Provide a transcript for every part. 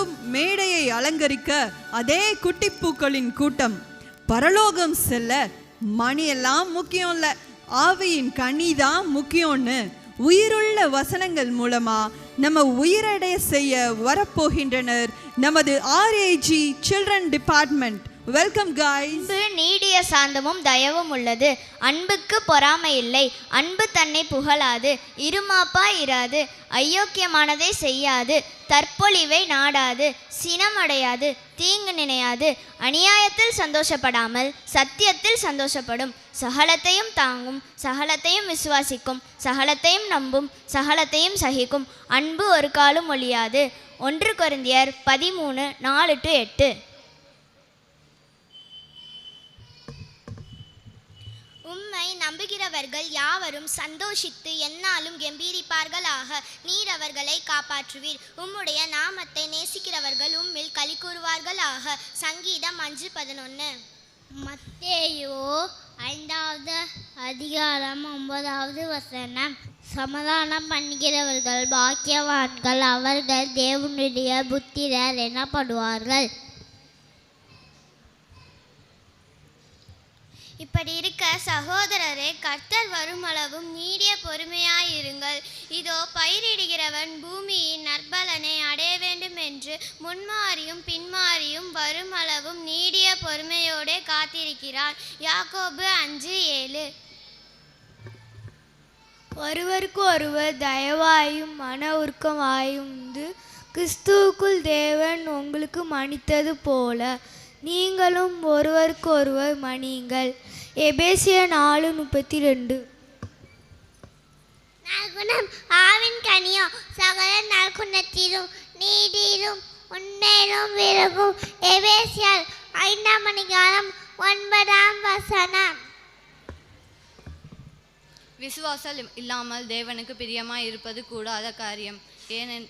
மீண்டும் மேடையை அலங்கரிக்க அதே குட்டிப்பூக்களின் கூட்டம். பரலோகம் செல்ல மணியெல்லாம் முக்கியம் இல்லை ஆவியின் கனி தான் முக்கியம்னு. உயிருள்ள வசனங்கள் மூலமா நம்ம உயிரடைய செய்ய வரப்போகின்றனர். நமது RAG children department welcome guys நீடிய சாந்தமும் தயவும் உள்ளது. அன்புக்கு பொறாமை இல்லை. அன்பு தன்னை புகழாது. இருமாப்பா இராது. அயோக்கியமானதை செய்யாது. தற்பொழிவை நாடாது. சினமடையாது. தீங்கு நினையாது. அநியாயத்தில் சந்தோஷப்படாமல் சத்தியத்தில் சந்தோஷப்படும். சகலத்தையும் தாங்கும் சகலத்தையும் விசுவாசிக்கும் சகலத்தையும் நம்பும் சகலத்தையும் சகிக்கும். அன்பு ஒரு காலும் ஒழியாது. ஒன்று குருந்தியர் பதிமூணு நாலு டு எட்டு. உம்மை நம்புகிறவர்கள் யாவரும் சந்தோஷித்து என்னாலும் கம்பீரிப்பார்களாக. நீர் அவர்களை காப்பாற்றுவீர். உம்முடைய நாமத்தை நேசிக்கிறவர்கள் உம்மில் களி கூறுவார்களாக சங்கீதம் அஞ்சு பதினொன்று மத்தேயோ ஐந்தாவது அதிகாரம் ஒன்பதாவது வசனம். சமாதானம் பண்ணுகிறவர்கள் பாக்கியவான்கள் அவர்கள் தேவனுடைய புத்திரர் எனப்படுவார்கள். இப்படி இருக்க சகோதரரே கர்த்தர் வருமளவும் நீடிய பொறுமையாயிருங்கள். இதோ பயிரிடுகிறவன் பூமியின் நற்பல என்று முன்மாறியும் பின்மாறியும் வருமளவும் நீடிய பொறுமையோடே காத்திருக்கிறார். யாக்கோபு அஞ்சு ஏழு. ஒருவருக்கு ஒருவர் தயவாயும் மன உருக்கமாயும் கிறிஸ்துவுக்குள் தேவன் உங்களுக்கு மன்னித்தது போல நீங்களும் ஒருவருக்கு ஒருவர் மன்னியுங்கள். எபேசிய நாலு முப்பத்தி ரெண்டு நற்குணம் ஆவின் கனியோ சகல நற்குணத்திலும் நீதியிலும் உண்மையிலும் விலகும். எபேசியர் ஐந்தாம் அதிகாரம் ஒன்பதாம் வசனம். விசுவாசம் இல்லாமல் தேவனுக்கு பிரியமாய் இருப்பது கூடாத காரியம். ஏனென்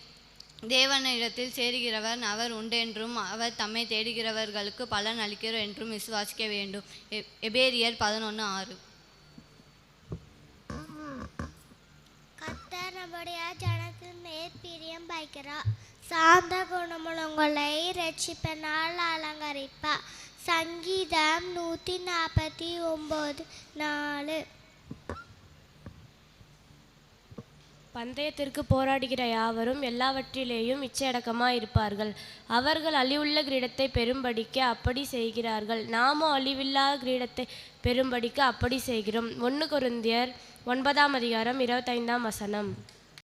தேவனிடத்தில் சேருகிறவர் அவர் உண்டென்றும் அவர் தம்மை தேடுகிறவர்களுக்கு பலன் அளிக்கிறார் என்றும் விசுவாசிக்க வேண்டும். எபேரியர் பதினொன்று ஆறு. கர்த்தர் நம்முடைய ஜனத்தின் மேல் பிரியம் வைக்கிறார் சாந்த குணமுள்ளவங்களை ரட்சிப்பனால் அலங்கரிப்பா. சங்கீதம் நூற்றி நாற்பத்தி ஒம்பது நாலு பந்தயத்திற்கு போராடுகிற யாவரும் எல்லாவற்றிலேயும் இச்சையடக்கமாக இருப்பார்கள். அவர்கள் அழிவுள்ள கிரீடத்தை பெரும்படிக்க அப்படி செய்கிறார்கள். நாமும் அழிவில்லா கிரீடத்தை பெரும்படிக்க அப்படி செய்கிறோம். ஒன்று குருந்தியர் ஒன்பதாம் அதிகாரம் இருபத்தைந்தாம் வசனம்.